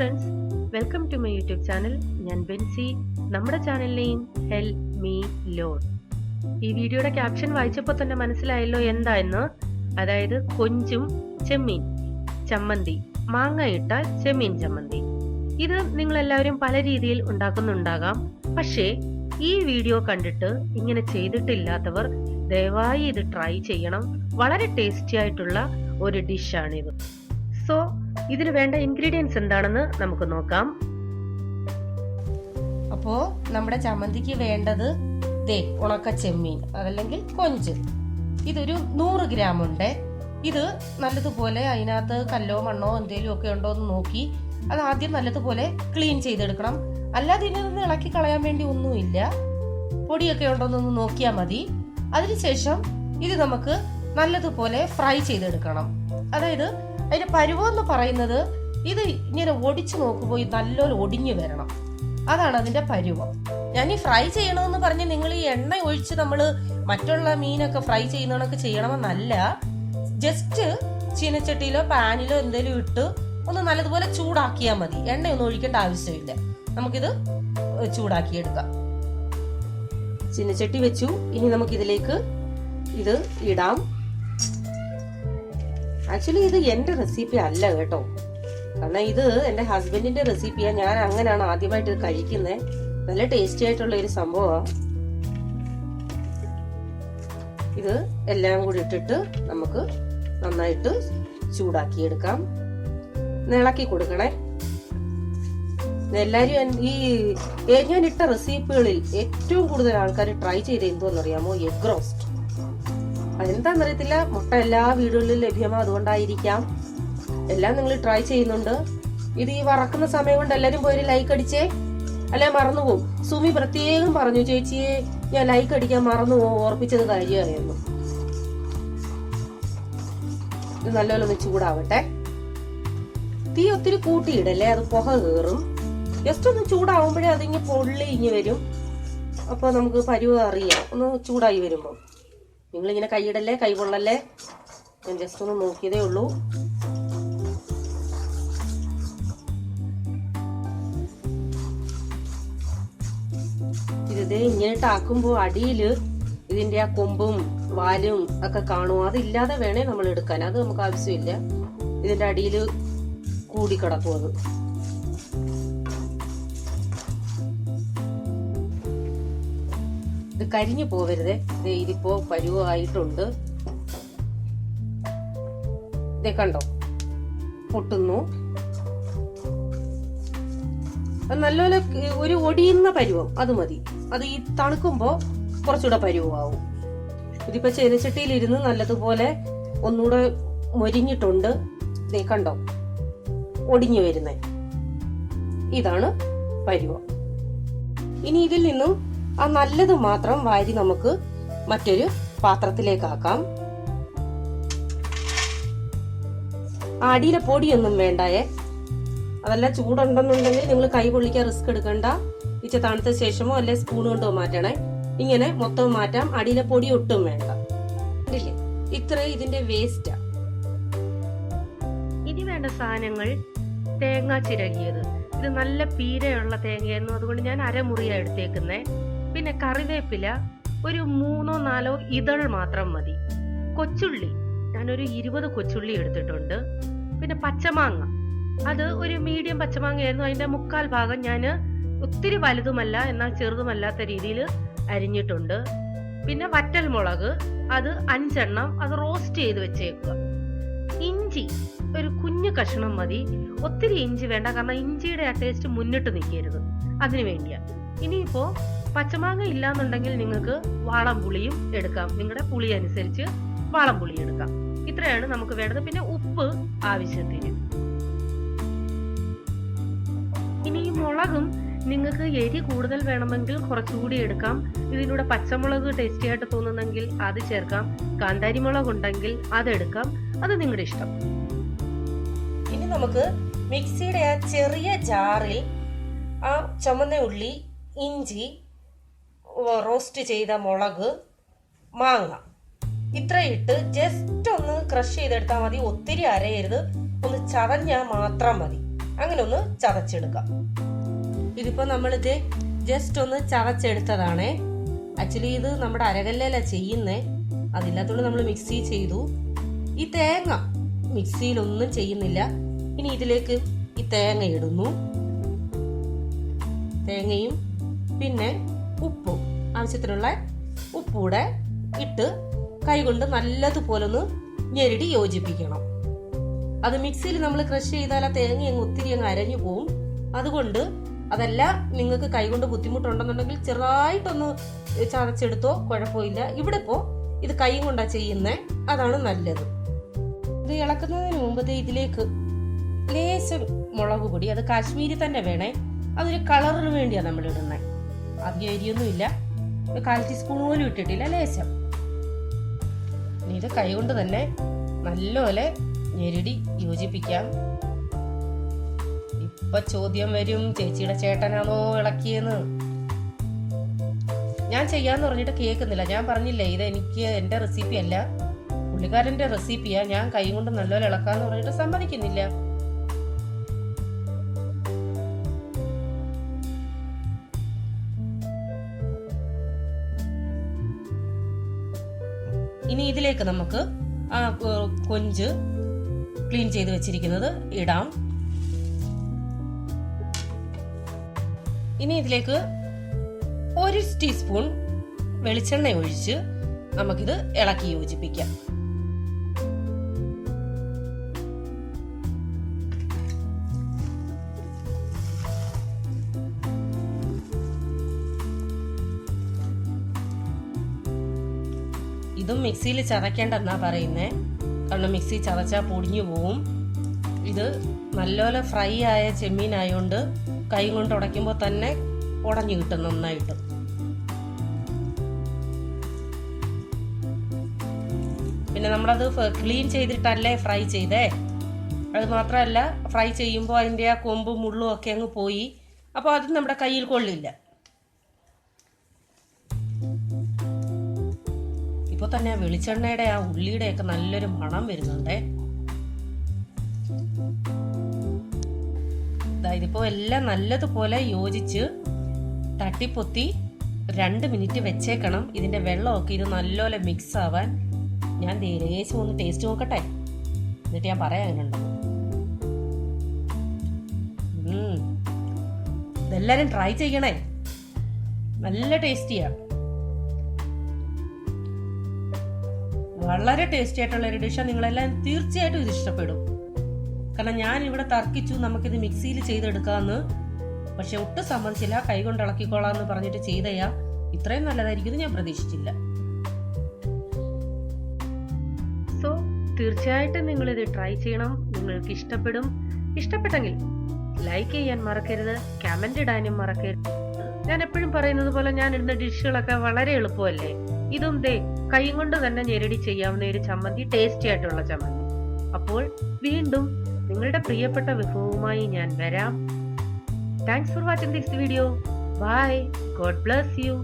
Welcome to my YouTube channel ഞാൻ ബെൻസി. നമ്മുടെ ചാനലിനെയും നെയിം ഹെൽ മീ ലോൺ ഈ വീഡിയോയുടെ ക്യാപ്ഷൻ വായിച്ചപ്പോൾ തന്നെ മനസ്സിലായല്ലോ എന്താ എന്ന്. അതായത് കൊഞ്ചും ചെമ്മീൻ ചമ്മന്തി. മാങ്ങ ഇട്ട ചെമ്മീൻ ചമ്മന്തി. ഇത് നിങ്ങൾ എല്ലാവരും പല രീതിയിൽ ഉണ്ടാക്കുന്നുണ്ടാകാം. പക്ഷേ ഈ വീഡിയോ കണ്ടിട്ട് ഇങ്ങനെ ചെയ്തിട്ടില്ലാത്തവർ ദയവായി ഇത് ട്രൈ ചെയ്യണം. വളരെ ടേസ്റ്റി ആയിട്ടുള്ള ഒരു ഡിഷാണിത് സോ ഇതിന് വേണ്ട ഇൻഗ്രീഡിയൻസ് എന്താണെന്ന് നമുക്ക് നോക്കാം. അപ്പോ നമ്മുടെ ചമ്മന്തിക്ക് വേണ്ടത് ദേ ഉണക്ക ചെമ്മീൻ അതല്ലെങ്കിൽ കൊഞ്ച്. ഇതൊരു നൂറ് ഗ്രാം ഉണ്ട് ഇത് നല്ലതുപോലെ അതിനകത്ത് കല്ലോ മണ്ണോ എന്തെങ്കിലും ഒക്കെ ഉണ്ടോ എന്ന് നോക്കി അത് ആദ്യം നല്ലതുപോലെ ക്ലീൻ ചെയ്തെടുക്കണം. അല്ലാതെ ഇതിനൊന്നും ഇളക്കി കളയാൻ വേണ്ടി ഒന്നുമില്ല. പൊടിയൊക്കെ ഉണ്ടോ എന്നൊന്ന് നോക്കിയാൽ മതി. അതിനുശേഷം ഇത് നമുക്ക് നല്ലതുപോലെ ഫ്രൈ ചെയ്തെടുക്കണം. അതായത് അതിന്റെ പരുവം എന്ന് പറയുന്നത് ഇത് ഇങ്ങനെ ഒടിച്ചു നോക്കുമ്പോൾ നല്ലോണം ഒടിഞ്ഞു വരണം. അതാണ് അതിന്റെ പരുവം. ഞാൻ ഈ ഫ്രൈ ചെയ്യണമെന്ന് പറഞ്ഞ് നിങ്ങൾ ഈ എണ്ണ ഒഴിച്ച് നമ്മൾ മറ്റുള്ള മീനൊക്കെ ഫ്രൈ ചെയ്യുന്നതൊക്കെ ചെയ്യണമെന്നല്ല. ജസ്റ്റ് ചീനച്ചട്ടിയിലോ പാനിലോ എന്തെങ്കിലും ഇട്ട് ഒന്ന് നല്ലതുപോലെ ചൂടാക്കിയാൽ മതി. എണ്ണയൊന്നും ഒഴിക്കേണ്ട ആവശ്യമില്ല. നമുക്കിത് ചൂടാക്കിയെടുക്കാം. ചീനച്ചട്ടി വെച്ചു. ഇനി നമുക്കിതിലേക്ക് ഇത് ഇടാം. ആക്ച്വലി ഇത് എന്റെ റെസിപ്പി അല്ല കേട്ടോ. കാരണം ഇത് എന്റെ ഹസ്ബൻഡിന്റെ റെസിപ്പിയാണ് ഞാൻ അങ്ങനെയാണ് ആദ്യമായിട്ട് ഇത് കഴിക്കുന്നത് നല്ല ടേസ്റ്റി ആയിട്ടുള്ള ഒരു സംഭവമാണ് ഇത് എല്ലാം കൂടി ഇട്ടിട്ട് നമുക്ക് നന്നായിട്ട് ചൂടാക്കി എടുക്കാം ഇളക്കി കൊടുക്കണേ. എല്ലാരും ഈ ഞാൻ ഇട്ട റെസിപ്പികളിൽ ഏറ്റവും കൂടുതൽ ആൾക്കാർ ട്രൈ ചെയ്ത് എന്തോന്നറിയാമോ എഗ് റോസ്റ്റ് അതെന്താണെന്നറിയത്തില്ല മുട്ട എല്ലാ വീടുകളിലും ലഭ്യമാണ് അതുകൊണ്ടായിരിക്കാം എല്ലാം നിങ്ങൾ ട്രൈ ചെയ്യുന്നുണ്ട്. ഇത് ഈ വറക്കുന്ന സമയം കൊണ്ട് എല്ലാരും പോയി ലൈക്ക് അടിച്ചേ. അല്ലെ മറന്നുപോകും സുമി പ്രത്യേകം പറഞ്ഞു ചേച്ചിയെ ഞാൻ ലൈക്ക് അടിക്കാൻ മറന്നു പോകും ഓർപ്പിച്ചത് കാര്യമായിരുന്നു. ഇത് നല്ലപോലെ ഒന്ന് ചൂടാവട്ടെ. തീ ഒത്തിരി കൂട്ടിയിടല്ലേ? അത് പുക കയറും. ജസ്റ്റ് ഒന്ന് ചൂടാവുമ്പോഴേ അതിങ്ങ് പൊള്ളി ഇങ്ങ് വരും. അപ്പൊ നമുക്ക് പരുവ അറിയാം. ഒന്ന് ചൂടായി വരുമ്പോൾ നിങ്ങളിങ്ങനെ കൈയിടല്ലേ കൈ പൊള്ളല്ലേ ഞാൻ ജസ്റ്റ് ഒന്ന് നോക്കിയതേ ഉള്ളൂ. ഇത് ഇങ്ങനെ ആക്കുമ്പോ അടിയിൽ ഇതിന്റെ ആ കൊമ്പും വാലും ഒക്കെ കാണും. അതില്ലാതെ വേണേ നമ്മൾ എടുക്കാൻ. അത് നമുക്ക് ആവശ്യമില്ല. ഇതിന്റെ അടിയിൽ കൂടി കിടക്കും അത്. കരിഞ്ഞു പോവരുത്. ഇതിപ്പോ പരുവായിട്ടുണ്ട് ഇതേ കണ്ടോ? പൊട്ടുന്നു. നല്ലപോലെ ഒരു ഒടിയുന്ന പരുവം അത് മതി. അത് ഈ തണുക്കുമ്പോ കുറച്ചുകൂടെ പരുവാവും ഇതിപ്പോ ചെനച്ചട്ടിയിലിരുന്ന് നല്ലതുപോലെ ഒന്നുകൂടെ മൊരിഞ്ഞിട്ടുണ്ട്. ഇതേ കണ്ടോ? ഒടിഞ്ഞു വരുന്നേ. ഇതാണ് പരുവം. ഇനി ഇതിൽ നിന്നും ആ നല്ലത് മാത്രം വാരി നമുക്ക് മറ്റൊരു പാത്രത്തിലേക്കാക്കാം. അടിയിലെ പൊടിയൊന്നും വേണ്ടായേ. അതല്ല ചൂടുണ്ടെന്നുണ്ടെങ്കിൽ നിങ്ങൾ കൈ പൊള്ളിക്കാൻ റിസ്ക് എടുക്കണ്ട. ഇച്ച തണുത്ത ശേഷമോ അല്ലെ സ്പൂൺ കൊണ്ടോ മാറ്റണേ. ഇങ്ങനെ മൊത്തം മാറ്റാം. അടിയിലെ പൊടി ഒട്ടും വേണ്ട. കണ്ടില്ലേ? ഇത്ര ഇതിന്റെ വേസ്റ്റ് ഇനി വേണ്ട സാധനങ്ങൾ തേങ്ങ ചിരകിയത്. ഇത് നല്ല പീരയുള്ള തേങ്ങയായിരുന്നു. അതുകൊണ്ട് ഞാൻ അരമുറിയാണ് എടുത്തേക്കുന്നേ. പിന്നെ കറിവേപ്പില ഒരു മൂന്നോ നാലോ ഇതൾ മാത്രം മതി. കൊച്ചുള്ളി ഞാനൊരു ഇരുപത് കൊച്ചുള്ളി എടുത്തിട്ടുണ്ട്. പിന്നെ പച്ചമാങ്ങ. അത് ഒരു മീഡിയം പച്ചമാങ്ങയായിരുന്നു. അതിന്റെ മുക്കാൽ ഭാഗം ഞാൻ ഒത്തിരി വലുതുമല്ല എന്നാൽ ചെറുതുമല്ലാത്ത രീതിയിൽ അരിഞ്ഞിട്ടുണ്ട്. പിന്നെ വറ്റൽ മുളക് അത് അഞ്ചെണ്ണം അത് റോസ്റ്റ് ചെയ്ത് വെച്ചേക്കുക. ഇഞ്ചി ഒരു കുഞ്ഞു കഷ്ണം മതി. ഒത്തിരി ഇഞ്ചി വേണ്ട കാരണം ഇഞ്ചിയുടെ ആ ടേസ്റ്റ് മുന്നിട്ട് നിൽക്കരുത്. അതിനു വേണ്ടിയാ. ഇനിയിപ്പോ പച്ചമാങ്ങ ഇല്ലാന്നുണ്ടെങ്കിൽ നിങ്ങൾക്ക് വാളംപുളിയും എടുക്കാം. നിങ്ങളുടെ പുളി അനുസരിച്ച് വാളംപുളി എടുക്കാം. ഇത്രയാണ് നമുക്ക് വേണ്ടത്. പിന്നെ ഉപ്പ് ആവശ്യത്തിന്. ഇനി മുളകും നിങ്ങൾക്ക് എരി കൂടുതൽ വേണമെങ്കിൽ കുറച്ചുകൂടി എടുക്കാം. ഇതിലൂടെ പച്ചമുളക് ടേസ്റ്റി ആയിട്ട് തോന്നുന്നെങ്കിൽ അത് ചേർക്കാം. കാന്താരി മുളക് ഉണ്ടെങ്കിൽ അതെടുക്കാം അത് നിങ്ങളുടെ ഇഷ്ടം. ഇനി നമുക്ക് മിക്സിയുടെ ആ ചെറിയ ജാറിൽ ആ ചുമന്ന ഉള്ളി ഇഞ്ചി റോസ്റ്റ് ചെയ്ത മുളക് മാങ്ങ. ഇത്രയിട്ട് ജസ്റ്റ് ഒന്ന് ക്രഷ് ചെയ്തെടുത്താൽ മതി. ഒത്തിരി അരയരുത്. ഒന്ന് ചതഞ്ഞാൽ മാത്രം മതി. അങ്ങനെ ഒന്ന് ചതച്ചെടുക്കാം. ഇതിപ്പോൾ നമ്മളിത് ജസ്റ്റ് ഒന്ന് ചതച്ചെടുത്തതാണേ. ആക്ച്വലി ഇത് നമ്മുടെ അരകല്ലല്ല ചെയ്യുന്നേ. അതില്ലാത്തതുകൊണ്ട് നമ്മൾ മിക്സി ചെയ്തു. ഈ തേങ്ങ മിക്സിയിലൊന്നും ചെയ്യുന്നില്ല. ഇനി ഇതിലേക്ക് ഈ തേങ്ങ ഇടുന്നു. തേങ്ങയും പിന്നെ ഉപ്പ്. ആവശ്യത്തിനുള്ള ഉപ്പൂടെ ഇട്ട് കൈകൊണ്ട് നല്ലതുപോലെ ഒന്ന് ഞെരടി യോജിപ്പിക്കണം. അത് മിക്സിയിൽ നമ്മൾ ക്രഷ് ചെയ്താൽ ആ തേങ്ങ അങ്ങ് ഒത്തിരി അങ്ങ് അരഞ്ഞു പോവും. അതുകൊണ്ട് അതല്ല നിങ്ങൾക്ക് കൈകൊണ്ട് ബുദ്ധിമുട്ടുണ്ടെന്നുണ്ടെങ്കിൽ ചെറുതായിട്ടൊന്ന് ചതച്ചെടുത്തോ കുഴപ്പമില്ല ഇവിടെ ഇപ്പോ ഇത് കൈ കൊണ്ടാ ചെയ്യുന്നത് അതാണ് നല്ലത്. ഇത് ഇളക്കുന്നതിന് മുമ്പ് ഇതിലേക്ക് ലേശം മുളക് പൊടി അത് കാശ്മീരി തന്നെ വേണേ. അതൊരു കളറിന് വേണ്ടിയാണ് നമ്മൾ ഇടുന്നത് അധികം അരിയൊന്നുമില്ല ഒരു കാൽ ടീസ്പൂൺ പോലും ഇട്ടിട്ടില്ല ലേശം. ഇനി ഇത് കൈ കൊണ്ട് തന്നെ നല്ലപോലെ ഞെരുടി യോജിപ്പിക്കാം. ഇപ്പൊ ചോദ്യം വരും ചേച്ചിയുടെ ചേട്ടനാണോ ഇളക്കിയെന്ന്. ഞാൻ ചെയ്യാന്ന് പറഞ്ഞിട്ട് കേൾക്കുന്നില്ല. ഞാൻ പറഞ്ഞില്ലേ ഇത് എനിക്ക് എന്റെ റെസിപ്പി അല്ല. പുള്ളിക്കാരന്റെ റെസിപ്പിയാ ഞാൻ കൈ കൊണ്ട് നല്ലപോലെ ഇളക്കാന്ന് പറഞ്ഞിട്ട് സമ്മതിക്കുന്നില്ല. ഇതിലേക്ക് നമുക്ക് ആ കൊഞ്ച് ക്ലീൻ ചെയ്ത് വെച്ചിരിക്കുന്നത് ഇടാം. ഇനി ഇതിലേക്ക് ഒരു ടീസ്പൂൺ വെളിച്ചെണ്ണ ഒഴിച്ച് നമുക്കിത് ഇളക്കി യോജിപ്പിക്കാം. ഇതും മിക്സിയിൽ ചതക്കേണ്ടെന്നാ പറയുന്നത് കാരണം മിക്സി ചതച്ചാൽ പൊടിഞ്ഞു പോവും. ഇത് നല്ലപോലെ ഫ്രൈ ആയ ചെമ്മീൻ ആയതുകൊണ്ട് കൈ കൊണ്ട് ഉടയ്ക്കുമ്പോൾ തന്നെ ഉടഞ്ഞു കിട്ടും നന്നായിട്ട്. പിന്നെ നമ്മളത് ക്ലീൻ ചെയ്തിട്ടല്ലേ ഫ്രൈ ചെയ്തേ? അത് മാത്രമല്ല ഫ്രൈ ചെയ്യുമ്പോൾ അതിന്റെ ആ കൊമ്പും മുള്ളും ഒക്കെ അങ്ങ് പോയി. അപ്പോൾ അത് നമ്മുടെ കയ്യിൽ കൊള്ളില്ല. തന്നെ വെളിച്ചെണ്ണയുടെ ആ ഉള്ളിയുടെ ഒക്കെ നല്ലൊരു മണം വരുന്നുണ്ടേ. ഇതിപ്പോ എല്ലാം നല്ലതുപോലെ യോജിച്ച് തട്ടിപ്പൊത്തി രണ്ട് മിനിറ്റ് വെച്ചേക്കണം. ഇതിന്റെ വെള്ളമൊക്കെ ഇത് നല്ലപോലെ മിക്സ് ആവാൻ. ഞാൻ ലേശം ഒന്ന് ടേസ്റ്റ് നോക്കട്ടെ. എന്നിട്ട് ഞാൻ പറയാം എങ്ങനെയുണ്ടെന്ന് ഉം. ഇതെല്ലാരും ട്രൈ ചെയ്യണേ. നല്ല ടേസ്റ്റിയാ വളരെ ടേസ്റ്റി ആയിട്ടുള്ള ഒരു ഡിഷാണ് നിങ്ങളെല്ലാം തീർച്ചയായിട്ടും ഇത് ഇഷ്ടപ്പെടും. കാരണം ഞാൻ ഇവിടെ തർക്കിച്ചു നമുക്കിത് മിക്സിയിൽ ചെയ്തെടുക്കാമെന്ന് പക്ഷെ ഒട്ടും സമ്മതിച്ചില്ല. കൈ കൊണ്ട് ഇളക്കിക്കോളാന്ന് പറഞ്ഞിട്ട് ചെയ്തയാ. ഇത്രയും നല്ലതായിരിക്കും എന്ന് ഞാൻ പ്രതീക്ഷിച്ചില്ല. സോ തീർച്ചയായിട്ടും നിങ്ങൾ ഇത് ട്രൈ ചെയ്യണം. നിങ്ങൾക്ക് ഇഷ്ടപ്പെടും. ഇഷ്ടപ്പെട്ടെങ്കിൽ ലൈക്ക് ചെയ്യാൻ മറക്കരുത്. കമന്റ് ഇടാനും മറക്കരുത്. ഞാൻ എപ്പോഴും പറയുന്നത് പോലെ ഞാൻ ഇടുന്ന ഡിഷുകളൊക്കെ വളരെ എളുപ്പമല്ലേ? ഇതും ദേ കൈ കൊണ്ട് തന്നെ ഞെരടി ചെയ്യാവുന്ന ഒരു ചമ്മന്തി ടേസ്റ്റി ആയിട്ടുള്ള ചമ്മന്തി. അപ്പോൾ വീണ്ടും നിങ്ങളുടെ പ്രിയപ്പെട്ട വിഭവവുമായി ഞാൻ വരാം. Thanks for watching this video bye God bless you